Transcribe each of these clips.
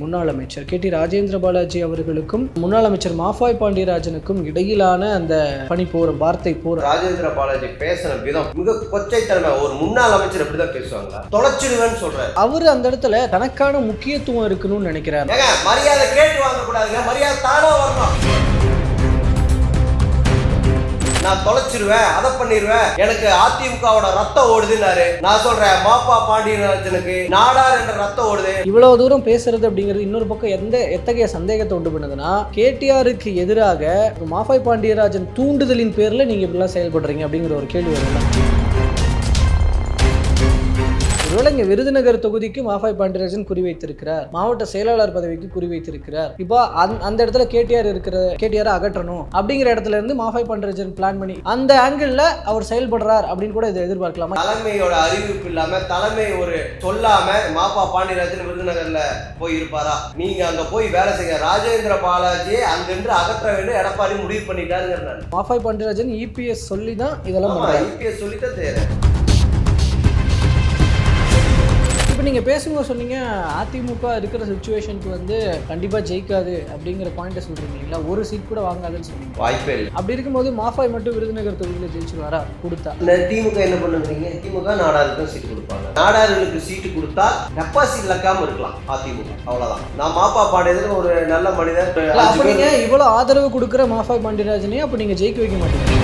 முன்னாள் அமைச்சர் K D Rajendra Balaji அவர்களுக்கும் முன்னாள் அமைச்சர் மாஃபாய் பாண்டியராஜனுக்கும் இடையிலான அந்த பணி போர் வார்த்தை போர். ராஜேந்திர பாலாஜி பேசின விதம் மிக கொச்சைத்தன்மை. ஒரு முன்னாள் அமைச்சர் இப்படிதான் பேசுவாங்களா? தொலைச்சிடுவேன்னு சொல்றாரு. அவர் அந்த இடத்துல தனக்கான முக்கியத்துவம் இருக்கணும்னு நினைக்கிறார். மரியாதை கேட்டு வாங்க கூடாதுங்க மரியாதை தானா வரணும். நான் தொலைச்சிருவேன் அதை பண்ணிடுவேன் எனக்கு அதிமுகவோட ரத்தம் ஓடுதுன்னாரு. நான் சொல்றேன் மாப்பா பாண்டியராஜனுக்கு நாடார் என்ற ரத்தம் ஓடுது. இவ்வளவு தூரம் பேசுறது அப்படிங்கிறது இன்னொரு பக்கம் எந்த எத்தகைய சந்தேகத்தை உண்டு பண்ணுதுன்னா கேடிஆருக்கு எதிராக மாஃபாய் பாண்டியராஜன் தூண்டுதலின் பேர்ல நீங்க இப்படிலாம் செயல்படுறீங்க அப்படிங்கிற ஒரு கேள்வி வரும்ல. ஒருவேளை இங்க விருதுநகர் தொகுதிக்கு மாஃபாய் பாண்டியராஜன் குறிவைத்திருக்கிறார். மாவட்ட செயலாளர் பதவிக்கு குறிவைத்திருக்கிறார். இப்போ அந்த இடத்துல கேடிஆர் இருக்கிற கேடிஆர் அகற்றணும் அப்படிங்கிற இடத்துல இருந்து மாஃபாய் பாண்டியராஜன் பிளான் பண்ணி அந்த ஆங்கிள் அவர் செயல்படுறார் அப்படின்னு கூட இதை எதிர்பார்க்கலாமா? தலைமையோட அறிவிப்பு இல்லாம தலைமை ஒரு சொல்லாம மாப்பா பாண்டியராஜன் விருதுநகர்ல போய் இருப்பாரா நீங்க அங்க போய் வேலை செய்ய ராஜேந்திர பாலாஜியை அங்கிருந்து அகற்ற வேண்டும் எடப்பாடி முடிவு பண்ணிட்டாருங்க நான் மாஃபாய் பாண்டியராஜன் இபிஎஸ் சொல்லி தான் இதெல்லாம் ஆமா பண்றாரு. இபிஎஸ் சொல்லித்தான் செய்யறேன் இப்போ நீங்கள் பேசும்போது சொன்னீங்க அதிமுக இருக்கிற சுச்சுவேஷனுக்கு வந்து கண்டிப்பாக ஜெயிக்காது அப்படிங்கிற பாயிண்ட்டை சொல்கிறீங்க இல்லைங்களா ஒரு சீட் கூட வாங்காதுன்னு சொன்னீங்க. வாய்ப்பே இல்லை. அப்படி இருக்கும்போது மாஃபாய் மட்டும் விருதுநகர் தொகுதியில் ஜெயிச்சுருவாரா? கொடுத்தா. இந்த திமுக என்ன பண்ணுறீங்க திமுக நாடாருக்கு சீட்டு கொடுப்பாங்க. நாடார்களுக்கு சீட்டு கொடுத்தா டெபாசிட் இழக்காம இருக்கலாம் அதிமுக. அவ்வளவுதான். நான் மாப்பா பாண்டியதுல ஒரு நல்ல மனிதர். இல்ல, அப்போ நீங்கள் இவ்வளோ ஆதரவு கொடுக்குற மாஃபாய் பாண்டியராஜனையும் அப்போ நீங்கள் ஜெயிக்க வைக்க மாட்டீங்க.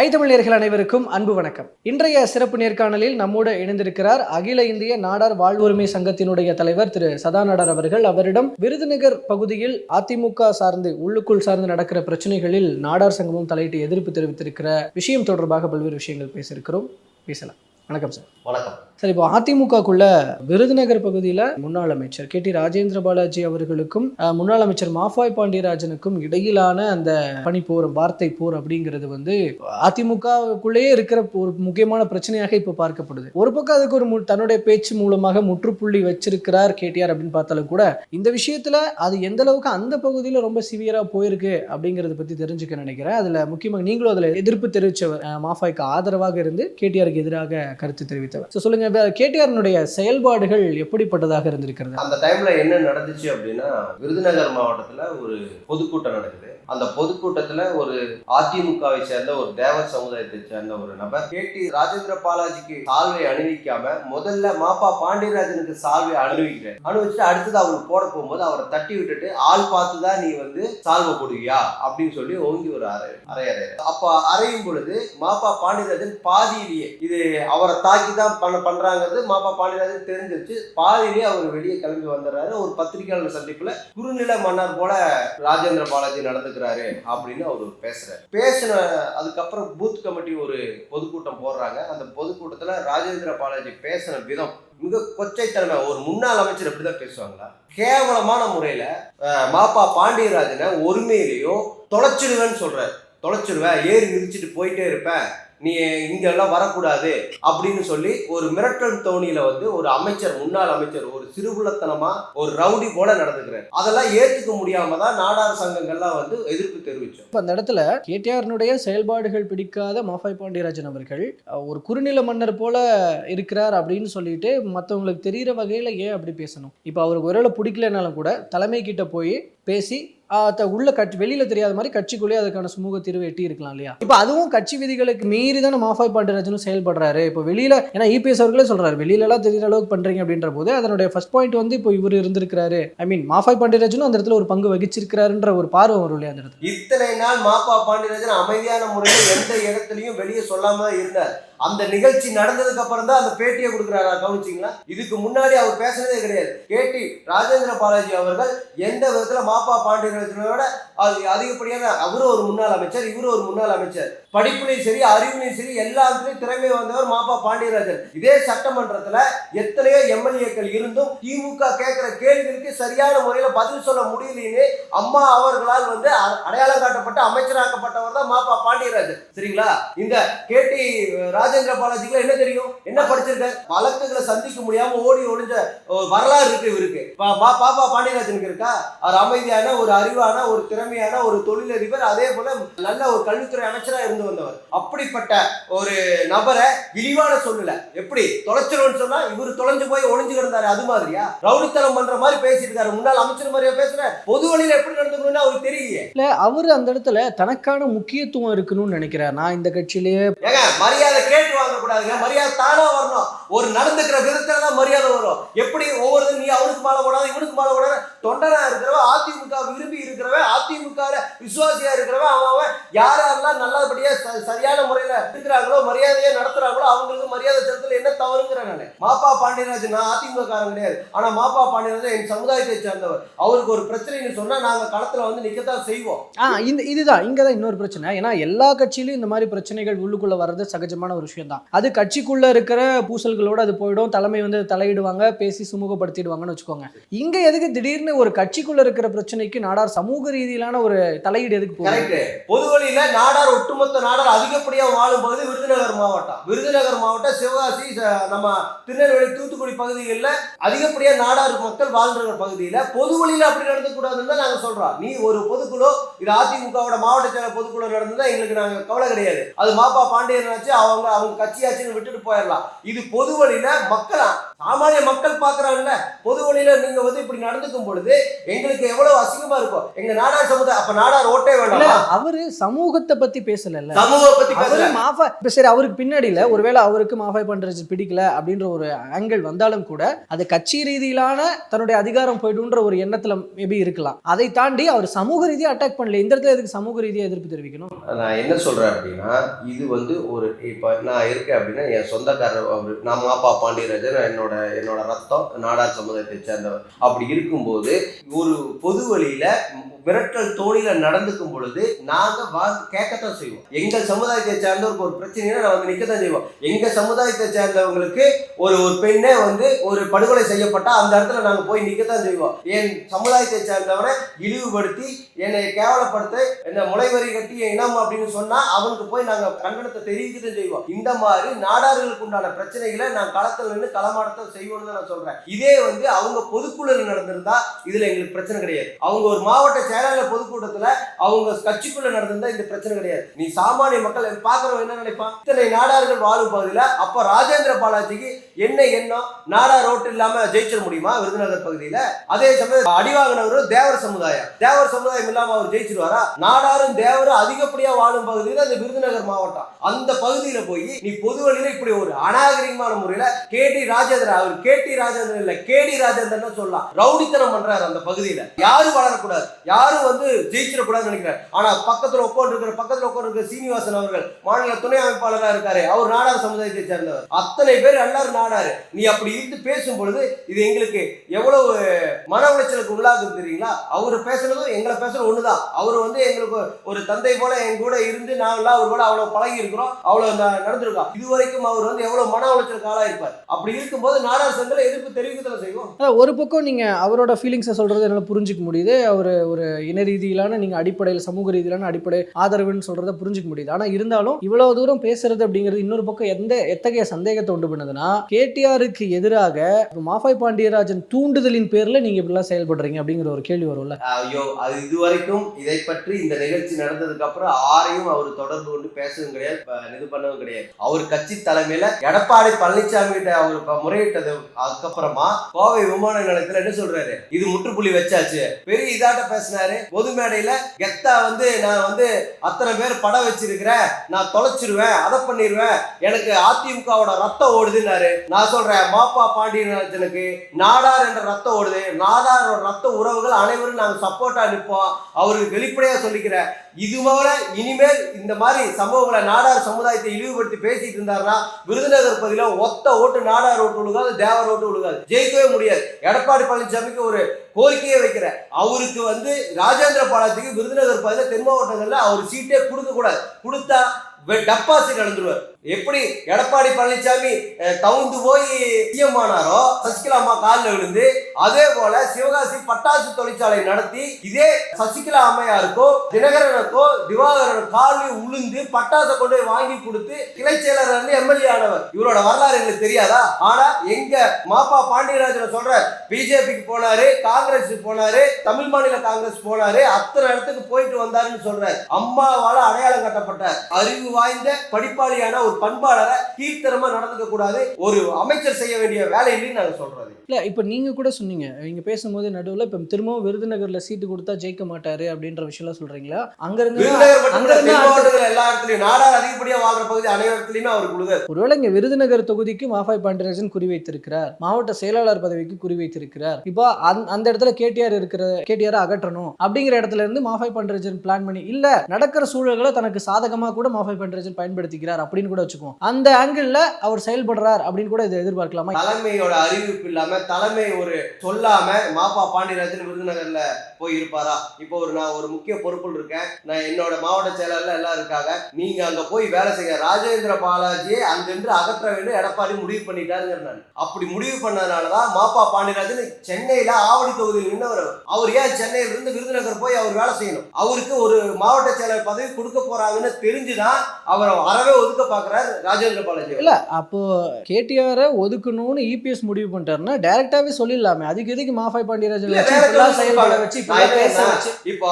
ஐ அனைவருக்கும் அன்பு வணக்கம். இன்றைய சிறப்பு நேர்காணலில் நம்மோடு இணைந்திருக்கிறார் அகில இந்திய நாடார் வாழ்வுரிமை சங்கத்தினுடைய தலைவர் திரு சதாநாடார் அவர்கள். அவரிடம் விருதுநகர் பகுதியில் அதிமுக சார்ந்து உள்ளுக்குள் சார்ந்து நடக்கிற பிரச்சனைகளில் நாடார் சங்கமும் தலையிட்டு எதிர்ப்பு தெரிவித்திருக்கிற விஷயம் தொடர்பாக பல்வேறு விஷயங்கள் பேசியிருக்கிறோம். பேசலாம். வணக்கம் சார் வணக்கம். சார் இப்போ அதிமுகக்குள்ள விருதுநகர் பகுதியில் முன்னாள் அமைச்சர் கே டி ராஜேந்திர பாலாஜி அவர்களுக்கும் முன்னாள் அமைச்சர் மாஃபாய் பாண்டியராஜனுக்கும் இடையிலான அந்த பணி போர் வார்த்தை போர் அப்படிங்கிறது வந்து அதிமுகவுக்குள்ளேயே இருக்கிற ஒரு முக்கியமான பிரச்சனையாக இப்போ பார்க்கப்படுது. ஒரு பக்கம் அதுக்கு ஒரு தன்னுடைய பேச்சு மூலமாக முற்றுப்புள்ளி வச்சிருக்கிறார் கேடிஆர் அப்படின்னு பார்த்தாலும் கூட இந்த விஷயத்துல அது எந்த அளவுக்கு அந்த பகுதியில் ரொம்ப சிவியரா போயிருக்கு அப்படிங்கறத பத்தி தெரிஞ்சுக்க நினைக்கிறேன். அதுல முக்கியமாக நீங்களும் அதுல எதிர்ப்பு தெரிவிச்சவர் அஹ், மாஃபாய்க்கு ஆதரவாக இருந்து கேடிஆருக்கு எதிராக கருத்து தெரிவித்தவர். ஸோ சொல்லுங்க கேடிஆர்னுடைய செயல்பாடுகள் எப்படிப்பட்டதாக இருந்திருக்கிறது? அந்த டைம்ல என்ன நடந்துச்சு அப்படின்னா விருதுநகர் மாவட்டத்தில் ஒரு பொதுக்கூட்டம் நடக்குது. அந்த பொதுக்கூட்டத்துல ஒரு அதிமுகவை சேர்ந்த ஒரு தேவர் சமுதாயத்தை சேர்ந்த ஒரு நபர் கேட்டி ராஜேந்திர பாலாஜிக்கு சால்வை அணிவிக்காம முதல்ல மாப்பா பாண்டியராஜனுக்கு சால்வை அணிவிக்கிறேன் அணிவிச்சுட்டு அடுத்தது அவருக்கு போட போகும்போது அவரை தட்டி விட்டுட்டு ஆள் பார்த்து தான் நீ வந்து சால்வை போடுவியா? அப்படின்னு சொல்லி ஓங்கி ஒரு அறை அறை அறை அப்ப அறையும் பொழுது மாப்பா பாண்டியராஜன் பாதியிலேயே இது அவர் தாக்கி தான் பண்ண பண்ணுறாங்கிறது மாப்பா பாண்டியராஜன் தெரிஞ்சிருச்சு. பாதியிலேயே அவர் வெளியே கிளம்பி வந்துடுறாரு ஒரு பத்திரிகையாளர் சந்திப்பில் குறுநில மன்னர் போல ராஜேந்திர பாலாஜி நடந்துக்கிறாரு அப்படின்னு அவர் பேசுகிறார் பேசின அதுக்கப்புறம் பூத் கமிட்டி ஒரு பொதுக்கூட்டம் போடுறாங்க. அந்த பொதுக்கூட்டத்தில் ராஜேந்திர பாலாஜி பேசின விதம் மிக கொச்சைத்தன்மை ஒரு முன்னாள் அமைச்சர் எப்படிதான் பேசுவாங்களா? கேவலமான முறையில் மாப்பா பாண்டியராஜனை ஒருமையிலையும் தொலைச்சிடுவேன்னு சொல்கிறார் தொலைச்சிடுவேன் ஏறி மிதிச்சிட்டு போயிட்டே இருப்பேன். நீ இங்கெல்லாம் வரக்கூடாது அப்படின்னு சொல்லி ஒரு மிரட்டல் தோணியில வந்து ஒரு அமைச்சர் முன்னாள் அமைச்சர் ஒரு சிறுபுலத்தனமா ஒரு ரவுடி போல நடந்துக்கிறார். அதெல்லாம் ஏத்துக்க முடியாம தான் நாடார் சங்கங்கள்லாம் வந்து எதிர்ப்பு தெரிவிச்சோம். இப்போ அந்த இடத்துல கேடிஆர்னுடைய செயல்பாடுகள் பிடிக்காத மாஃபாய் பாண்டியராஜன் அவர்கள் ஒரு குறுநில மன்னர் போல இருக்கிறார் அப்படின்னு சொல்லிட்டு மற்றவங்களுக்கு தெரிகிற வகையில் ஏன் அப்படி பேசணும்? இப்போ அவருக்கு ஒருவேளை பிடிக்கலனாலும் கூட தலைமை கிட்ட போய் பேசி உள்ள கட்சி வெளியில தெரியாத மாதிரி கட்சிக்குள்ளேயே அதுக்கான சுமூக தீர்வு எட்டி இருக்கலாம் இல்லையா? இப்போ அதுவும் கட்சி விதிகளுக்கு மீறி தான் மாஃபாய் பாண்டியராஜனும் செயல்படுறாரு. இப்போ வெளியில ஏன்னா இபிஎஸ் அவர்களே சொல்றாரு வெளியில எல்லாம் தெரியுற அளவுக்கு பண்றீங்க அப்படின்ற போது அதனுடைய ஃபர்ஸ்ட் பாயிண்ட் வந்து இப்போ இவர் இருந்திருக்கிறாரு. ஐ மீன் மாஃபாய் பாண்டியராஜனும் அந்த இடத்துல ஒரு பங்கு வகிச்சிருக்கிறாருன்ற ஒரு பார்வை வரும் இல்லையா அந்த இடத்துல? இத்தனை நாள் மாஃபா பாண்டியராஜன் அமைதியான முறையில் எந்த இடத்துலையும் வெளியே சொல்லாம இருந்தார். அந்த நிகழ்ச்சி நடந்ததுக்கு அப்புறம் தான் அந்த பேட்டியை கொடுக்குறாரா கவனிச்சிங்களா? இதுக்கு முன்னாடி அவர் பேசுனதே கிடையாது. கேடி ராஜேந்திர பாலாஜி அவர்கள் எந்த விதத்துல மாப்பா பாண்டியராஜனோட அது அதிகப்படியான அவரும் ஒரு முன்னாள் அமைச்சர் இவரும் ஒரு முன்னாள் அமைச்சர். படிப்புலையும் சரி அறிவுலையும் சரி எல்லாத்துலயும் திறமை வந்தவர் மாப்பா பாண்டியராஜன். இதே சட்டமன்றத்துல எத்தனையோ எம்எல்ஏக்கள் இருந்தும் திமுக கேட்கிற கேள்விகளுக்கு சரியான முறையில பதில் சொல்ல முடியலன்னு அம்மா அவர்களால் வந்து அ- அடையாளம் காட்டப்பட்ட அமைச்சராக்கப்பட்டவர் தான் மாப்பா பாண்டியராஜன். சரிங்களா? இந்த கேடி ராஜேந்திர பாலாஜிக்கு என்ன தெரியும்? என்ன படிச்சிருக்காரு? வழக்குகளை சந்திக்க முடியாம ஓடி ஒளிஞ்ச ஒரு வரலாறு இருக்கு இவருக்கு. பாப்பா பாண்டியராஜனுக்கு இருக்கா? அவர் அமைதியான ஒரு அறிவான ஒரு திறமையான ஒரு தொழிலதிபர் அதே போல நல்ல ஒரு கல்வித்துறை அமைச்சரா இருந்து வந்தவர். அப்படிப்பட்ட ஒரு நபரை இழிவான சொல்லல. எப்படி? தொலைச்சிரும்னு சொன்னா இவர் தொலைஞ்சு போய் ஒளிஞ்சு கிடந்தாரு அது மாதிரியா? ரவுடித்தனம் பண்ற மாதிரி பேசிட்டு இருக்காரு. முன்னாள் அமைச்சர் மாதிரியா பேசுற பொது வழியில எப்படி நடந்துக்கணும்னு அவருக்கு தெரியலையே. இல்ல அவர் அந்த இடத்துல தனக்கான முக்கியத்துவம் இருக்கணும்னு நினைக்கிறார். நான் இந்த கட்சியிலேயே மரியாதை கேட்டு வாங்கக்கூடாதுங்க. மரியாதை தானா வரணும். ஒரு நடந்துக்கிற விதத்துல தான் மரியாதை வரும். எப்படி ஒவ்வொருத்தரும் நீ அவனுக்கு மாலை போடாது இவனுக்கு மாலை போடாது தொண்டனா இருக்கிறவ அதிமுக விரும்பி இருக்கிறவன் அதிமுக விசுவாசியா இருக்கிறவன் அவன் அவன் யார் யாரெல்லாம் நல்லபடியா ச- சரியான முறையில இருக்கிறாங்களோ மரியாதையா நடத்துறாங்களோ அவங்களுக்கு மரியாதை செலுத்தல என்ன தவறுங்கிறேன் நான். மாப்பா பாண்டியராஜன் நான் அதிமுக காரன் கிடையாது. ஆனா மாப்பா பாண்டியராஜன் என் சமுதாயத்தை சேர்ந்தவர். அவருக்கு ஒரு பிரச்சனைன்னு சொன்னா நாங்க களத்துல வந்து நிக்கத்தான் செய்வோம். ஆ இந்த இதுதான். இங்கே தான் இன்னொரு பிரச்சனை. ஏன்னா எல்லா கட்சியிலும் இந்த மாதிரி பிரச்சனைகள் உள்ளுக்குள்ள வர்றது சகஜமான ஒரு விஷயம் தான் அது கட்சிக்குள்ள இருக்கிற பூசல்களோட அது போயிடும். தலைமை வந்து தலையிடுவாங்க பேசி சுமூகப்படுத்திடுவாங்கன்னு வச்சுக்கோங்க. இங்க எதுக்கு திடீர்னு ஒரு கட்சிக்குள்ள இருக்கிற பிரச்சனைக்கு நாடார் சமூக ரீதியிலான ஒரு தலையீடு எதுக்கு போகுது? பொது வழியில நாடார் ஒட்டுமொத்த நாடார் அதிகப்படியா வாழும் பகுதி விருதுநகர் மாவட்டம். விருதுநகர் மாவட்டம் சிவகாசி நம்ம திருநெல்வேலி தூத்துக்குடி பகுதிகளில் அதிகப்படியா நாடார் மக்கள் வாழ்ந்துருக்கிற பகுதியில பொது வழியில் அப்படி நடந்துக்கூடாதுன்னு தான் நாங்க சொல்றோம். நீ ஒரு பொதுக்குழு இது அதிமுகவோட மாவட்ட செயலர் பொதுக்குழு நடந்ததுன்னா எங்களுக்கு நாங்க கவலை கிடையாது. அது மாப்பா பாண்டியன் ஆச்சு அவங்க அவங்க கட்சியாச்சுன்னு விட்டுட்டு போயிடலாம். இது பொது வழியில மக்கள் சாமானிய மக்கள் பாக்குறாங்கல்ல பொது வழியில நீங்க வந்து இப்படி நடந்துக்கும் பொழுது எங்களுக்கு எவ்வளவு அசிங்கமா இருக்கும். எங்க நாடார் சமுதாயம் அப்ப நாடார் ஓட்டே வேண்டாமா? அவரு சமூகத்தை பத்தி பேசல சமூக பத்தி அவரு பேசுற மாஃபா இப்ப சரி அவருக்கு பின்னாடியில ஒருவேளை அவருக்கு மாஃபாய் பண்றது பிடிக்கல அப்படின்ற ஒரு ஆங்கிள் வந்தாலும் கூட அது கட்சி ரீதியிலான தன்னுடைய அதிகாரம் போயிடுன்ற ஒரு எண்ணத்துல மேபி இருக்கலாம். அதை தாண்டி அவர் சமூக ரீதியா அட்டாக் பண்ணல. இந்த இடத்துல எதுக்கு சமூக ரீதியா எதிர்ப்பு தெரிவிக்கணும்? நான் என்ன சொல்றேன் அப்படின்னா இது வந்து ஒரு இப்போ நான் இருக்கேன் அப்படின்னா என் சொந்தக்காரர் நான் மாப்பா பாண்டியராஜன் என்னோட என்னோட ரத்தம் நாடார் சமுதாயத்தை சேர்ந்தவர். அப்படி இருக்கும்போது ஒரு பொது வழியில விரட்டல் தோணியில நடந்துக்கும் பொழுது நாங்க வா கேட்கத்தான் செய்வோம். எங்கள் சமுதாயத்தை சேர்ந்தவருக்கு ஒரு பிரச்சனைனா நான் வந்து நிற்கத்தான் செய்வோம். எங்க சமுதாயத்தை சேர்ந்தவங்களுக்கு ஒரு ஒரு பெண்ணே வந்து ஒரு படுகொலை செய்யப்பட்டா அந்த இடத்துல நாங்க போய் நிற்கத்தான் செய்வோம். என் சமுதாயத்தை சேர்ந்தவரை இழிவுபடுத்தி என்னை கேவலப்படுத்த என்ன முளைவரி கட்டி என் இனம் அப்படின்னு சொன்னா அவனுக்கு போய் நாங்க கண்டனத்தை தெரிவிக்கத்தான் செய்வோம். இந்த மாதிரி நாடார்களுக்கு உண்டான பிரச்சனைகளை நான் களத்தில் நின்று களமாடத்தை செய்வோம்னு தான் நான் சொல்றேன். இதே வந்து அவங்க பொதுக்குழுல நடந்திருந்தா இதுல எங்களுக்கு பிரச்சனை கிடையாது. அவங்க ஒரு மாவட்ட செயலாளர் பொதுக்கூட்டத்துல அவங்க கட்சிக்குள்ள நடந்திருந்தா இந்த பிரச்சனை கிடையாது. நீ சாமானிய மக்கள் பாக்குறவங்க என்ன நினைப்பான்? இத்தனை நாடார்கள் வாழும் பகுதியில அப்ப ராஜேந்திர பாலாஜிக்கு என்ன எண்ணம்? நாடா ரோட்டு இல்லாம ஜெயிச்சிட முடியுமா விருதுநகர் பகுதியில? அதே சமயம் அடிவாங்கினவரும் தேவர் சமுதாயம். தேவர் சமுதாயம் இல்லாம அவர் ஜெயிச்சிருவாரா? நாடாரும் தேவரும் அதிகப்படியா வாழும் பகுதியில அந்த விருதுநகர் மாவட்டம். அந்த பகுதியில போய் நீ பொது வழியில இப்படி ஒரு அநாகரிகமான முறையில கேடி ராஜேந்திரன் அவர் கேடி ராஜேந்திரன் இல்ல கேடி ராஜேந்திரன் சொல்லலாம். ரவுடித்தனம் பண்றாரு அந்த பகுதியில. யாரும் வளரக்கூடாது. யாரும் வந்து ஜெயிச்சிடக்கூடாதுன்னு நினைக்கிறேன் ஆனா பக்கத்துல உட்காந்துருக்கிற பக்கத்துல உட்கார்ந்து இருக்கிற சீனிவாசன் அவர்கள் மாநில துணை அமைப்பாளராக இருக்காரு. அவர் நாடார் சமுதாயத்தை சேர்ந்தவர். அத்தனை பேர் எல்லாரும் நாடாரு. நீ அப்படி இருந்து பேசும் பொழுது இது எங்களுக்கு எவ்வளவு மன உளைச்சலுக்கு உள்ளாகுது தெரியுங்களா? அவர் பேசுனதும் எங்களை பேசுறது ஒண்ணுதான். அவர் வந்து எங்களுக்கு ஒரு தந்தை போல எங்க கூட இருந்து நாங்களாம் அவர் கூட அவ்வளவு பழகி இருக்கிறோம் அவ்வளவு ந- நடந்திருக்கோம். இதுவரைக்கும் அவர் வந்து எவ்வளவு மன உளைச்சலுக்கு ஆளாயிருப்பார். அப்படி இருக்கும்போது நாடார் சங்கல எதிர்ப்பு தெரிவிக்கத்தில் செய்வோம். ஒரு பக்கம் நீங்க அவரோட ஃபீலிங்ஸை சொல்றது என்னால புரிஞ்சுக்க முடியுது. அவர் ஒரு இன ரீதியிலான நீங்க அடிப்படையில் சமூக ரீதியிலான அடிப்படை ஆதரவுன்னு சொல்றத புரிஞ்சுக்க முடியுது. ஆனா இருந்தாலும் இவ்வளவு தூரம் பேசுறது அப்படிங்கிறது இன்னொரு பக்கம் எந்த எத்தகைய சந்தேகத்தை உண்டு பண்ணுதுன்னா கேடிஆருக்கு எதிராக மாஃபாய் பாண்டியராஜன் தூண்டுதலின் பேர்ல நீங்க இப்படிலாம் செயல்படுறீங்க அப்படிங்கிற ஒரு கேள்வி வரும்ல. ஐயோ அது இதுவரைக்கும் இதை பற்றி இந்த நிகழ்ச்சி நடந்ததுக்கு அப்புறம் ஆரையும் அவர் தொடர்பு கொண்டு பேசவும் கிடையாது இது பண்ணவும் கிடையாது. அவர் கட்சி தலைமையில எடப்பாடி பழனிசாமி கிட்ட அவர் முறையிட்டது அதுக்கப்புறமா கோவை விமான நிலையத்துல என்ன சொல்றாரு? இது முற்றுப்புள்ளி வச்சாச்சு. பெரிய இதாட்ட பேசின பேசினாரு பொது மேடையில கெத்தா வந்து நான் வந்து அத்தனை பேர் படம் வச்சிருக்கிறேன் நான் தொலைச்சிருவேன் அதை பண்ணிடுவேன் எனக்கு அதிமுகவோட ரத்தம் ஓடுதுன்னாரு. நான் சொல்றேன் மாப்பா பாண்டியராஜனுக்கு நாடார் என்ற ரத்தம் ஓடுது. நாடாரோட ரத்த உறவுகள் அனைவரும் நாங்கள் சப்போர்ட்டா நிற்போம். அவருக்கு வெளிப்படையா சொல்லிக்கிறேன். இது போல இனிமேல் இந்த மாதிரி சம்பவங்களை நாடார் சமுதாயத்தை இழிவுபடுத்தி பேசிட்டு இருந்தாருன்னா விருதுநகர் பகுதியில் ஒத்த ஓட்டு நாடார் ஓட்டு விழுகாது தேவர் ஓட்டு விழுகாது. ஜெயிக்கவே முடியாது. எடப்பாடி பழனிசாமிக்கு ஒரு கோரிக்கையை வைக்கிறேன். அவருக்கு வந்து ராஜேந்திர பாலத்துக்கு விருதுநகர் பகுதியில் தென் மாவட்டங்களில் அவர் சீட்டே கொடுக்க கூடாது கொடுத்தா டப்பாசி நடந்துருவார் எப்படி எடப்பாடி பழனிசாமி தவுந்து போய் சிஎம் ஆனாரோ சசிகலா அம்மா காலில் விழுந்து அதே போல சிவகாசி பட்டாசு தொழிற்சாலை நடத்தி இதே சசிகலா அம்மையாருக்கோ தினகரனுக்கோ திவாகரன் காலில் உளுந்து பட்டாசை கொண்டு போய் வாங்கி கொடுத்து கிளை செயலர் எம்எல்ஏ ஆனவர். இவரோட வரலாறு எங்களுக்கு தெரியாதா? ஆனா எங்க மாப்பா பாண்டியராஜன் சொல்ற பிஜேபிக்கு போனாரு காங்கிரஸ் போனாரு தமிழ் மாநில காங்கிரஸ் போனாரு அத்தனை இடத்துக்கு போயிட்டு வந்தாருன்னு சொல்றாரு. அம்மாவால அடையாளம் கட்டப்பட்ட அறிவு வாய்ந்த படிப்பாளியான ஒரு பண்பாளரை கீழ்த்தரமா நடந்துக்க கூடாது. ஒரு அமைச்சர் செய்ய வேண்டிய நாங்க சொல்றது. இல்ல இப்ப நீங்க கூட சொன்னீங்க. நீங்க பேசும்போது நடுவுல இப்ப திரும்பவும் விருதுநகர்ல சீட்டு கொடுத்தா ஜெயிக்க மாட்டாரு அப்படின்ற விஷயம்லாம் சொல்றீங்களா? அங்க இருந்து எல்லா இடத்துலயும் நாடார் அதிகப்படியா வாழ்ற பகுதி அனைவரத்துலயுமே அவர் கொடுக்காரு ஒருவேளை இங்க விருதுநகர் தொகுதிக்கு மாஃபாய் பாண்டியராஜன் குறிவைத்திருக்கிறார். மாவட்ட செயலாளர் பதவிக்கு குறிவைத்திருக்கிறார். இப்போ அந்த- அந்த இடத்துல கேடிஆர் இருக்கிற கேடிஆர் அகற்றணும் அப்படிங்கிற இடத்துல இருந்து மாஃபாய் பாண்டியராஜன் பிளான் பண்ணி இல்ல நடக்கிற சூழல்களை தனக்கு சாதகமா கூட மாஃபாய் பாண்டியராஜன் பயன்படுத்திக்கிறார் அப்படின்னு கூட வச்சுக்குவோம். அந்த ஆங்கிள் அவர் செயல்படுறார் அப்படின்னு கூட இதை எதிர்பார்க்கலாமா? தலைமையோட அறிவிப்பு இல்லாம தலைமை ஒரு சொல்லாம மாப்பா பாண்டியராஜன் விருதுநகர்ல போய் இருப்பாரா இப்போ ஒரு நான் ஒரு முக்கிய பொறுப்பில் இருக்கேன். நான் என்னோட மாவட்ட செயலாளர் எல்லாம் இருக்காங்க. நீங்க அங்க போய் வேலை செய்ய ராஜேந்திர பாலாஜியை அங்கிருந்து அகற்ற வேண்டும் எடப்பாடி முடிவு பண்ணிட்டாருங்கிற அப்படி முடிவு பண்ணதுனாலதான் மாப்பா பாண்டியராஜன் சென்னையில ஆவடி தொகுதியில் நின்றவர் அவர். அவர் ஏன் சென்னையில இருந்து விருதுநகர் போய் அவர் வேலை செய்யணும்? அவருக்கு ஒரு மாவட்ட செயலர் பதவி கொடுக்க போறாங்கன்னு தெரிஞ்சுதான் அவரை அறவே ஒதுக்க பாக்குறாரு ராஜேந்திர பாலாஜி. இல்ல அப்போ கேடிஆரை ஒதுக்கணும்னு இபிஎஸ் முடிவு பண்ணிட்டாருன்னா டைரக்டாவே சொல்லிடலாமே. அதுக்கு எதுக்கு மாஃபாய் பாண்டியராஜன் வச்சு இப்போ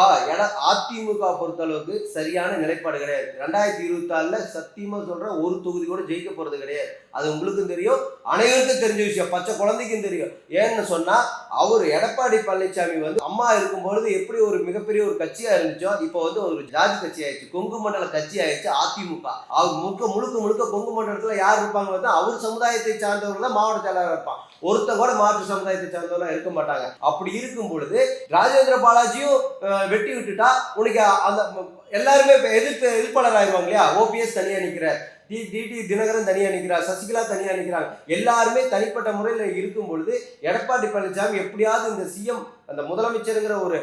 அதிமுக பொறுத்தளவுக்கு சரியான நிலைப்பாடு கிடையாது. ரெண்டாயிரத்தி இருபத்தி ஆறுல சத்தியமா சொல்ற ஒரு தொகுதி கூட ஜெயிக்க போறது கிடையாது. அது உங்களுக்கும் தெரியும் அனைவருக்கும் தெரிஞ்ச விஷயம். பச்சை குழந்தைக்கும் தெரியும். ஏன்னு சொன்னா அவர் எடப்பாடி பழனிசாமி வந்து அம்மா இருக்கும்பொழுது எப்படி ஒரு மிகப்பெரிய ஒரு கட்சியா இருந்துச்சோ இப்போ வந்து ஒரு ஜாதி கட்சி ஆயிடுச்சு. கொங்கு மண்டல கட்சி ஆயிடுச்சு அதிமுக. அவர் முழுக்க முழுக்க முழுக்க கொங்கு மண்டலத்துல யார் இருப்பாங்க பார்த்தா அவர் சமுதாயத்தை சார்ந்தவர்கள் தான் மாவட்ட செயலாளர் இருப்பான். ஒருத்த கூட மாற்று சமுதாயத்தை சார்ந்தவர்கள் இருக்க மாட்டாங்க. அப்படி இருக்கும் பொழுது ராஜேந்திர பாலாஜியும் வெட்டி விட்டுட்டா உனக்கு அந்த எல்லாருமே எதிர்ப்பு எதிர்ப்பாளர் ஆயிடுவாங்க இல்லையா? ஓபிஎஸ் தனியா நிற்கிறார் டி டிடி தினகரன் தனியா நிற்கிறார் சசிகலா தனியா நிற்கிறாங்க எல்லாருமே தனிப்பட்ட முறையில் இருக்கும் பொழுது எடப்பாடி பழனிசாமி எப்படியாவது இந்த சிஎம் அந்த முதலமைச்சருங்கிற ஒரு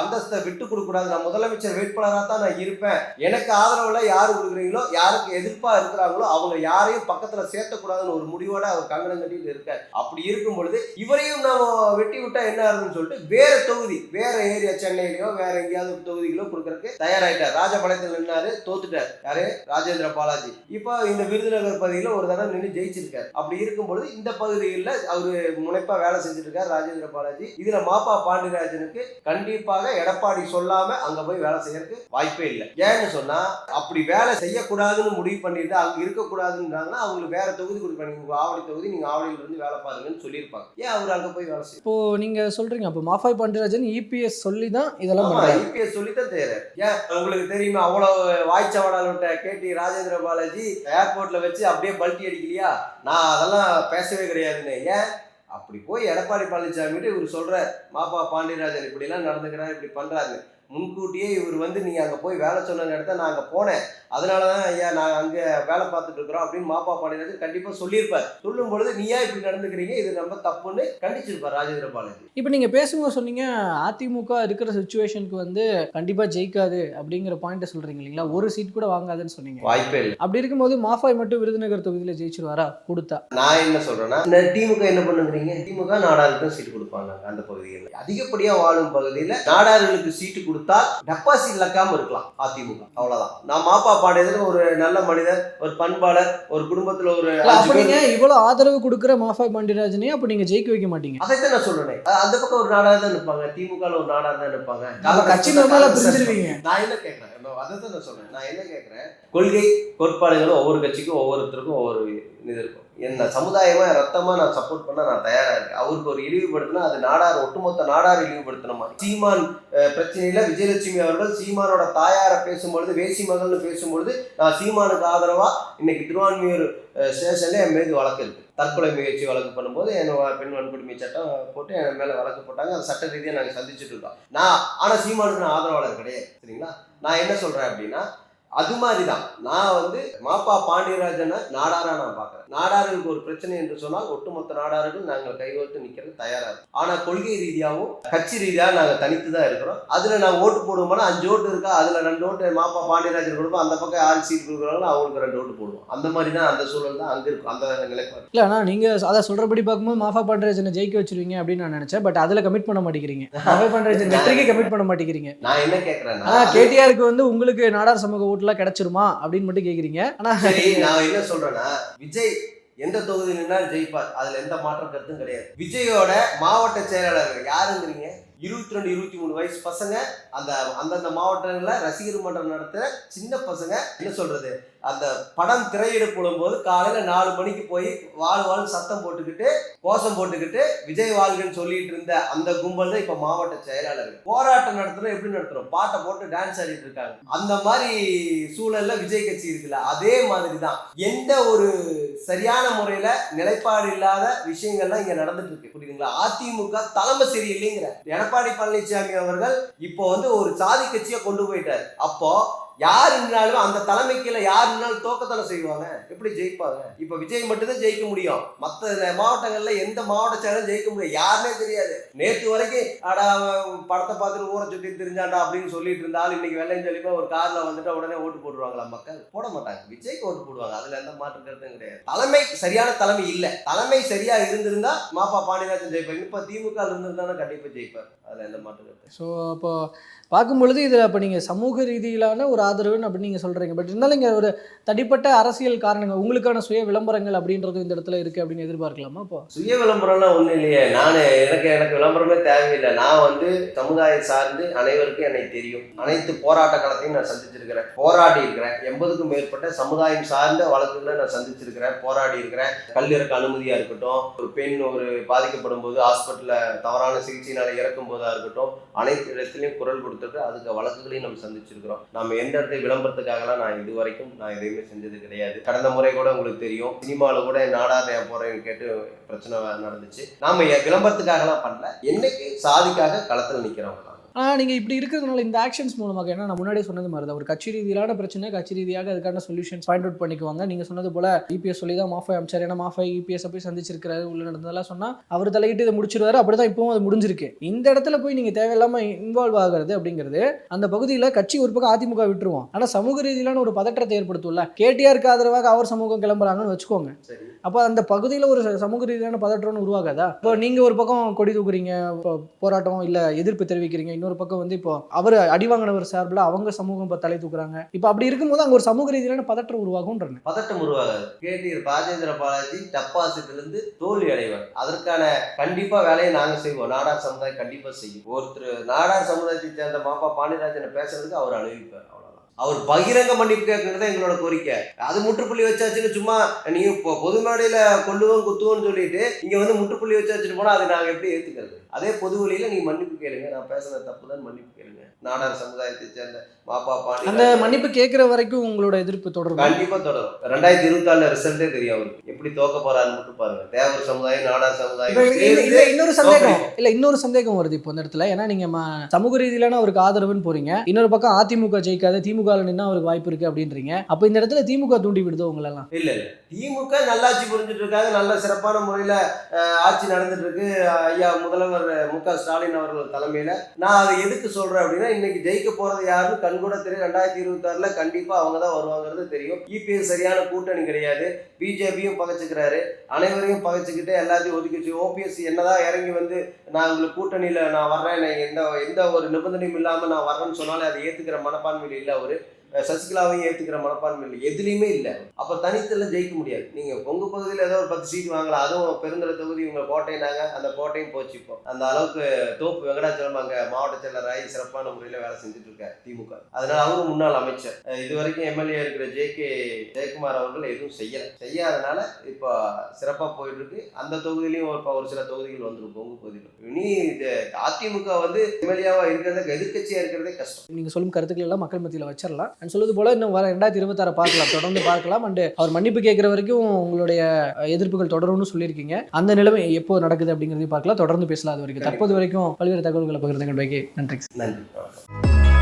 அந்தஸ்தை விட்டு கொடுக்க கூடாது நான் முதலமைச்சர் வேட்பாளராக தான் நான் இருப்பேன். எனக்கு ஆதரவில் யார் கொடுக்குறீங்களோ யாருக்கு எதிர்ப்பா இருக்கிறாங்களோ அவங்க யாரையும் பக்கத்துல சேர்த்தக்கூடாதுன்னு ஒரு முடிவோட அவர் கங்கணம் கட்டிட்டு இருக்கார். அப்படி இருக்கும் பொழுது இவரையும் நாம வெட்டி விட்டா என்ன ஆகுதுன்னு சொல்லிட்டு வேற தொகுதி வேற ஏரியா சென்னையிலயோ வேற எங்கேயாவது தொகுதிகளோ கொடுக்கறதுக்கு தயாராயிட்டார். ராஜபாளையத்தில் நின்னாரு தோத்துட்டார். யாரு? ராஜேந்திர பாலாஜி. இப்போ இந்த விருதுநகர் பகுதியில் ஒரு தடவை நின்று ஜெயிச்சிருக்காரு. அப்படி இருக்கும் பொழுது இந்த பகுதியில் அவரு முனைப்பா வேலை செஞ்சுட்டு இருக்காரு ராஜேந்திர பாலாஜி. இதுல மாப்பா பாண்டியராஜனுக்கு கண்டிப்பாக எடப்பாடி சொல்லாம அங்க போய் வேலை செய்யறதுக்கு வாய்ப்பே இல்லை. ஏன்னு சொன்னா அப்படி வேலை செய்யக்கூடாதுன்னு முடிவு பண்ணிட்டு அங்க இருக்கக்கூடாதுன்றாங்கன்னா அவங்களுக்கு வேற தொகுதி கொடுப்பாங்க. உங்க ஆவடி தொகுதி நீங்க ஆவடியில இருந்து வேலை பாருங்கன்னு சொல்லியிருப்பாங்க. ஏன் அவர் அங்க போய் வேலை செய்யும் இப்போ நீங்க சொல்றீங்க அப்போ மாஃபாய் பாண்டியராஜன் இபிஎஸ் சொல்லி தான் இதெல்லாம் ஆமா பண்றாரு. யூபிஎஸ் சொல்லித்தான் செய்யறாரு. ஏன்? உங்களுக்கு தெரியுமா அவ்வளவு வாய்ச்சவடால் விட்ட கேடி ராஜேந்திர பாலாஜி ஏர்போர்ட்ல வச்சு அப்படியே பல்ட்டி அடிக்கலையா? நான் அதெல்லாம் பேசவே கிடையாதுன்னு. ஏன்? அப்படி போய் எடப்பாடி பழனிசாமி இவர் சொல்கிறார் மாப்பா பாண்டியராஜன் இப்படிலாம் நடந்துக்கிறார் இப்படி பண்ணுறாரு முன்கூட்டியே இவர் வந்து நீங்க அங்க போய் வேலை சொன்ன இடத்த நான் அங்க போனேன். அதனாலதான் ஐயா நான் அங்க வேலை பார்த்துட்டு இருக்கிறோம் அப்படின்னு மாப்பா பாண்டியராஜன் கண்டிப்பா சொல்லியிருப்பார். சொல்லும் பொழுது நீ ஏன் இப்படி நடந்துக்கிறீங்க? இது ரொம்ப தப்புன்னு கண்டிச்சிருப்பார் ராஜேந்திர பாலாஜி. இப்போ நீங்க பேசும்போது சொன்னீங்க அதிமுக இருக்கிற சுச்சுவேஷனுக்கு வந்து கண்டிப்பா ஜெயிக்காது அப்படிங்கிற பாயிண்ட்டை சொல்றீங்க இல்லைங்களா? ஒரு சீட் கூட வாங்காதுன்னு சொன்னீங்க. வாய்ப்பே இல்லை. அப்படி இருக்கும்போது மாஃபாய் மட்டும் விருதுநகர் தொகுதியில ஜெயிச்சிருவாரா? கொடுத்தா? நான் என்ன சொல்றேன்னா இந்த திமுக என்ன பண்ணுங்கிறீங்க? திமுக நாடாருக்கும் சீட்டு கொடுப்பாங்க அந்த பகுதியில். அதிகப்படியா வாழும் பகுதியில் நாடார்களுக்கு சீட்டு கொடுத்தா டெபாசிட் இழக்காம இருக்கலாம் அதிமுக. அவ்வளவுதான். நான் மாப்பா பாண்டியதுல ஒரு நல்ல மனிதர் ஒரு பண்பாளர் ஒரு குடும்பத்துல ஒரு நீங்க இவ்வளவு ஆதரவு கொடுக்குற மாஃபாய் பாண்டியராஜனே அப்ப நீங்க ஜெயிக்க வைக்க மாட்டீங்க. அதைத்தான் நான் சொல்றேன். அந்த பக்கம் ஒரு நாடா தான் இருப்பாங்க திமுக ஒரு நாடா தான் இருப்பாங்க. கட்சி மேல பிரிஞ்சிருவீங்க. நான் என்ன கேட்கறேன் அதை தான் நான் சொல்றேன். நான் என்ன கேட்கறேன் கொள்கை கோட்பாடுகளும் ஒவ்வொரு கட்சிக்கும் ஒவ்வொருத்தருக்கும் ஒவ்வொரு இது இருக்கும். என்ன சமுதாயமா ரத்தமா நான் சப்போர்ட் பண்ண நான் தயாரா இருக்கேன். அவருக்கு ஒரு இழிவுபடுத்தினா அது நாடார் ஒட்டுமொத்த நாடார் இழிவுபடுத்தின மாதிரி. சீமான் பிரச்சனையில் பிரச்சனையில விஜயலட்சுமி அவர்கள் சீமானோட தாயாரை பேசும்பொழுது வேசி மகள்னு பேசும்பொழுது நான் சீமானுக்கு ஆதரவா இன்னைக்கு திருவான்மியூர் ஸ்டேஷனில் ஸ்டேஷன்ல என் மீது வழக்கு இருக்கு. தற்கொலை முயற்சி வழக்கு பண்ணும்போது என்னோட பெண் வன்கொடுமை சட்டம் போட்டு என் மேல வழக்கு போட்டாங்க. அது சட்ட ரீதியாக நாங்கள் சந்திச்சுட்டு இருக்கோம். நான் ஆனா சீமானுக்கு நான் ஆதரவாளர் கிடையாது. சரிங்களா? நான் என்ன சொல்றேன் அப்படின்னா அது மாதிரி தான் நான் வந்து மாப்பா பாண்டியராஜனை நாடாரா நான் பார்க்குறேன். நாடார்களுக்கு ஒரு பிரச்சனை என்று சொன்னால் ஒட்டுமொத்த நாடார்கள் நாங்கள் கைகோர்த்து நிற்கிறது தயாரா இருக்கோம். ஆனால் கொள்கை ரீதியாகவும் கட்சி ரீதியாக நாங்கள் தனித்து தான் இருக்கிறோம். அதில் நாங்கள் ஓட்டு போடுவோம்னா அஞ்சு ஓட்டு இருக்கா? அதில் ரெண்டு ஓட்டு மாப்பா பாண்டியராஜன் கொடுப்போம். அந்த பக்கம் ஆறு சீட் கொடுக்குறாங்களோ அவங்களுக்கு ரெண்டு ஓட்டு போடுவோம். அந்த மாதிரி தான் அந்த சூழல் தான் அங்கே இருக்கும். அந்த நிலைப்பாடு. இல்ல ஆனா நீங்க அதை சொல்றபடி பார்க்கும்போது மாஃபா பாண்டரேஜனை ஜெயிக்க வச்சிருவீங்க அப்படின்னு நான் நினைச்சேன். பட் அதுல கமிட் பண்ண மாட்டேங்கிறீங்க. மாஃபா பாண்டரேஜன் வெற்றிக்கு கமிட் பண்ண மாட்டேங்கிறீங்க. நான் என்ன கேட்குறேன்னா ஆனா கேடிஆருக்கு வந்து உங்களுக்கு நாடார் சமூக ஓட்டுலாம் கிடைச்சிருமா அப்படின்னு மட்டும் கேக்குறீங்க. ஆனா சரி நான் என்ன சொல்றேன்னா விஜய் எந்த தொகுதி நின்னாலும் ஜெயிப்பார். அதுல எந்த மாற்றம் கருத்தும் கிடையாது. விஜயோட மாவட்ட செயலாளர்கள் யாருங்கிறீங்க? இருபத்தி ரெண்டு இருபத்தி மூணு வயசு பசங்க அந்த அந்தந்த மாவட்டங்களில் ரசிகர் மன்றம் நடத்துகிற சின்ன பசங்க என்ன சொல்றது அந்த படம் திரையிடப்படும் போது காலையில் நாலு மணிக்கு போய் வாழ் வாழ் சத்தம் போட்டுக்கிட்டு கோஷம் போட்டுக்கிட்டு விஜய் வாழ்கன்னு சொல்லிட்டு இருந்த அந்த கும்பல் தான் இப்போ மாவட்ட செயலாளர். போராட்டம் நடத்துறோம் எப்படி நடத்துறோம்? பாட்டை போட்டு டான்ஸ் ஆடிட்டு இருக்காங்க. அந்த மாதிரி சூழல்ல விஜய் கட்சி இருக்குல்ல அதே மாதிரி தான் எந்த ஒரு சரியான முறையில நிலைப்பாடு இல்லாத விஷயங்கள்லாம் இங்க நடந்துட்டு இருக்கு புரியுதுங்களா? அதிமுக தலைமை சரியில்லைங்கிற. எடப்பாடி பழனிசாமி அவர்கள் இப்போ வந்து ஒரு சாதி கட்சியை கொண்டு போயிட்டார். அப்போ யார் இருந்தாலும் அந்த தலைமைக்குள்ள யார் இருந்தாலும் தோக்கத்தலை செய்வாங்க. எப்படி ஜெயிப்பாங்க? இப்ப விஜய் மட்டும்தான் ஜெயிக்க முடியும். மற்ற மாவட்டங்கள்ல எந்த மாவட்ட செயலும் ஜெயிக்க முடியும். யாருமே தெரியாது. நேற்று வரைக்கும் அடா படத்தை பார்த்துட்டு ஊரை சுற்றி தெரிஞ்சாண்டா அப்படின்னு சொல்லிட்டு இருந்தாலும் இன்னைக்கு வெள்ளையும் சொல்லிப்பா ஒரு கார்ல வந்துட்டு உடனே ஓட்டு போட்டுருவாங்களா மக்கள்? போட மாட்டாங்க. விஜய்க்கு ஓட்டு போடுவாங்க. அதுல எந்த மாற்று கருத்தும் கிடையாது. தலைமை சரியான தலைமை இல்ல. தலைமை சரியா இருந்திருந்தா மாப்பா பாண்டியராஜன் ஜெயிப்பாங்க இப்ப திமுக இருந்திருந்தாலும் கண்டிப்பா ஜெயிப்பார். அதுல எந்த மாற்று கருத்து ஸோ அப்போ பார்க்கும் பொழுது இதில் அப்போ நீங்கள் சமூக ரீதியிலான ஒரு ஆதரவுன்னு அப்படின்னு நீங்கள் சொல்கிறீங்க பட் இருந்தாலும் இங்கே ஒரு தனிப்பட்ட அரசியல் காரணங்கள் உங்களுக்கான சுய விளம்பரங்கள் அப்படின்றது இந்த இடத்துல இருக்குது அப்படின்னு எதிர்பார்க்கலாமா இப்போ சுய விளம்பரம்லாம் ஒன்றும் இல்லையே. நான் எனக்கு எனக்கு விளம்பரமே தேவையில்லை. நான் வந்து சமுதாயம் சார்ந்து அனைவருக்கும் என்னை தெரியும். அனைத்து போராட்ட காலத்தையும் நான் சந்திச்சிருக்கிறேன். போராடி இருக்கிறேன். எண்பதுக்கும் மேற்பட்ட சமுதாயம் சார்ந்த வழக்குகளை நான் சந்திச்சிருக்கிறேன். போராடி இருக்கிறேன். கல்லிறக்க அனுமதியாக இருக்கட்டும் ஒரு பெண் ஒரு பாதிக்கப்படும் போது ஹாஸ்பிட்டலில் தவறான சிகிச்சையினால் இறக்கும் போதாக இருக்கட்டும் அனைத்து இடத்துலையும் குரல் கொடுத்துட்டு அதுக்கு வழக்குகளையும் நம்ம சந்திச்சிருக்கிறோம். நம்ம எந்த இடத்துல விளம்பரத்துக்காகலாம் நான் இது வரைக்கும் நான் எதையுமே செஞ்சது கிடையாது. கடந்த முறை கூட உங்களுக்கு தெரியும். சினிமாவில் கூட நாடாத போறேன்னு கேட்டு பிரச்சனை நடந்துச்சு. நாம விளம்பரத்துக்காகலாம் பண்ணல. என்னைக்கு சாதிக்காக களத்தில் நிற்கிறவங்க தான் ஆனால் நீங்கள் இப்படி இருக்கிறதுனால இந்த ஆக்ஷன்ஸ் மூலமாக ஏன்னா நான் முன்னாடியே சொன்னது மாதிரி தான் ஒரு கட்சி ரீதியிலான பிரச்சனை கட்சி ரீதியாக அதுக்கான சொல்யூஷன்ஸ் பாயிண்ட் அவுட் பண்ணிக்குவாங்க. நீங்கள் சொன்னது போல இபிஎஸ் சொல்லி தான் மாஃபை அமைச்சார். ஏன்னா மாஃபை இபிஎஸ் போய் சந்திச்சிருக்காரு உள்ள நடந்ததெல்லாம் சொன்னால் அவர் தலையிட்டு இதை முடிச்சிருவாரு. அப்படி தான் இப்பவும் அது முடிஞ்சிருக்கு. இந்த இடத்துல போய் நீங்கள் தேவையில்லாமல் இன்வால்வ் ஆகிறது அப்படிங்கிறது அந்த பகுதியில் கட்சி ஒரு பக்கம் அதிமுக விட்டுருவோம். ஆனால் சமூக ரீதியிலான ஒரு பதற்றத்தை ஏற்படுத்தும்ல. கேடிஆருக்கு ஆதரவாக அவர் சமூகம் கிளம்புறாங்கன்னு வச்சுக்கோங்க. அப்போ அந்த பகுதியில் ஒரு சமூக ரீதியான பதற்றம்னு உருவாகாதா? இப்போ நீங்கள் ஒரு பக்கம் கொடி தூக்குறீங்க போராட்டம் இல்லை எதிர்ப்பு தெரிவிக்கிறீங்க இன்னொரு பக்கம் வந்து இப்போ அவர் அடிவாங்கினவர் சார்பில் அவங்க சமூகம் இப்போ தலை தூக்குறாங்க. இப்போ அப்படி இருக்கும்போது அங்கே ஒரு சமூக ரீதியான பதற்றம் உருவாகும்ன்றேன். பதட்டம் உருவாகாது. கேட்டீர் ராஜேந்திர பாலாஜி டெபாசிட்லேருந்து தோல்வி அடைவார். அதற்கான கண்டிப்பா வேலையை நாங்க செய்வோம். நாடார் சமுதாயம் கண்டிப்பா செய்யும். ஒருத்தர் நாடார் சமுதாயத்தை சேர்ந்த மாப்பா பாண்டியராஜனை பேசுறதுக்கு அவர் அனுபவிப்பார். அவர் பகிரங்க மன்னிப்பு கேட்கறது எங்களோட கோரிக்கை. அது முற்றுப்புள்ளி வச்சாச்சுன்னு சும்மா நீ இப்போ பொது மேடையில கொள்ளுவோம் குத்துவோம்னு சொல்லிட்டு இங்க வந்து முற்றுப்புள்ளி வச்சாச்சுன்னு போனா அதை நாங்க எப்படி ஏத்துக்கிறது? அதே பொது வழியில நீங்க மன்னிப்பு கேளுங்க. நான் பேசுனது தப்பு தான் மன்னிப்பு கேளுங்க. நாடார் சமுதாயத்தை சேர்ந்த மாப்பா பாண்டி அந்த மன்னிப்பு கேட்குற வரைக்கும் உங்களோட எதிர்ப்பு தொடரும். கண்டிப்பா தொடரும். ரெண்டாயிரத்தி இருபத்தி ஆறுல ரிசல்ட்டே தெரியும் அவருக்கு. எப்படி தோக்க போறாருன்னு மட்டும் பாருங்க. தேவர் சமுதாயம் நாடார் சமுதாயம் இன்னொரு சந்தேகம். இல்ல இன்னொரு சந்தேகம் வருது இப்போ இந்த இடத்துல. ஏன்னா நீங்க சமூக ரீதியிலான அவருக்கு ஆதரவுன்னு போறீங்க. இன்னொரு பக்கம் அதிமுக ஜெயிக்காத திமுக நின்னா அவருக்கு வாய்ப்பு இருக்கு அப்படின்றீங்க. அப்போ இந்த இடத்துல திமுக தூண்டி விடுதோ உங்களெல்லாம்? இல்ல இல்ல. திமுக நல்லாட்சி புரிஞ்சுட்டு இருக்காங்க. நல்ல சிறப்பான முறையில ஆட்சி நடந்துட்டு இருக்கு. ஐயா முதல்வர் மு க ஸ்டாலின் அவர்கள் தலைமையில. நான் அதை எதுக்கு சொல்றேன் அப்படின்னா இன்னைக்கு ஜெயிக்க போறது யாருன்னு கண்கூட தெரியும். ரெண்டாயிரத்தி இருபத்தி ஆறுல கண்டிப்பா அவங்க தான் வருவாங்கிறது தெரியும். இபிஎஸ் சரியான கூட்டணி கிடையாது. பிஜேபியும் பகைச்சுக்கிறாரு. அனைவரையும் பகைச்சுக்கிட்டு எல்லாத்தையும் ஒதுக்கிச்சு ஓபிஎஸ் என்னதான் இறங்கி வந்து நான் உங்களுக்கு கூட்டணியில நான் வர்றேன் எந்த எந்த ஒரு நிபந்தனையும் இல்லாம நான் வர்றேன்னு சொன்னாலே அதை ஏத்துக்கிற மனப்பான்மையில் இல்லை அவரு. சசிகலாவையும் ஏற்றுக்கிற மனப்பான்மை இல்லை. எதுலேயுமே இல்லை. அப்போ தனித்தெல்லாம் ஜெயிக்க முடியாது. நீங்கள் பொங்கு பகுதியில் ஏதோ ஒரு பத்து சீட் வாங்கலாம். அதுவும் பெருந்தர தொகுதி இவங்க கோட்டைனாங்க அந்த கோட்டையும் போச்சு இப்போ. அந்த அளவுக்கு தோப்பு வெங்கடாச்சலம் அங்கே மாவட்ட செயலராகி சிறப்பான முறையில் வேலை செஞ்சுட்டு இருக்கார் திமுக. அதனால அவரும் முன்னாள் அமைச்சர். இது வரைக்கும் எம்எல்ஏ இருக்கிற ஜே கே ஜெயக்குமார் அவர்கள் எதுவும் செய்யலை. செய்யாதனால இப்போ சிறப்பாக போயிட்டு இருக்கு. அந்த தொகுதியிலையும் ஒரு ஒரு சில தொகுதிகள் வந்துடும் பொங்கு பகுதியில். இனி இது அதிமுக வந்து எம்எல்ஏவாக இருக்கிறத எதிர்கட்சியாக இருக்கிறதே கஷ்டம். நீங்கள் சொல்லும் கருத்துக்கள் எல்லாம் மக்கள் மத்தியில் வச்சிடலாம். அண்ட் சொல்வது போல இன்னும் வர ரெண்டாயிரத்தி இருபத்தாறு பார்க்கலாம். தொடர்ந்து பார்க்கலாம். அண்ட் அவர் மன்னிப்பு கேட்குற வரைக்கும் உங்களுடைய எதிர்ப்புகள் தொடரும்னு சொல்லியிருக்கீங்க. அந்த நிலைமை எப்போ நடக்குது அப்படிங்கிறதையும் பார்க்கலாம். தொடர்ந்து பேசலாம் அது வரைக்கும். தற்போது வரைக்கும் பல்வேறு தகவல்களை பகிர்ந்து நன்றி. நன்றி.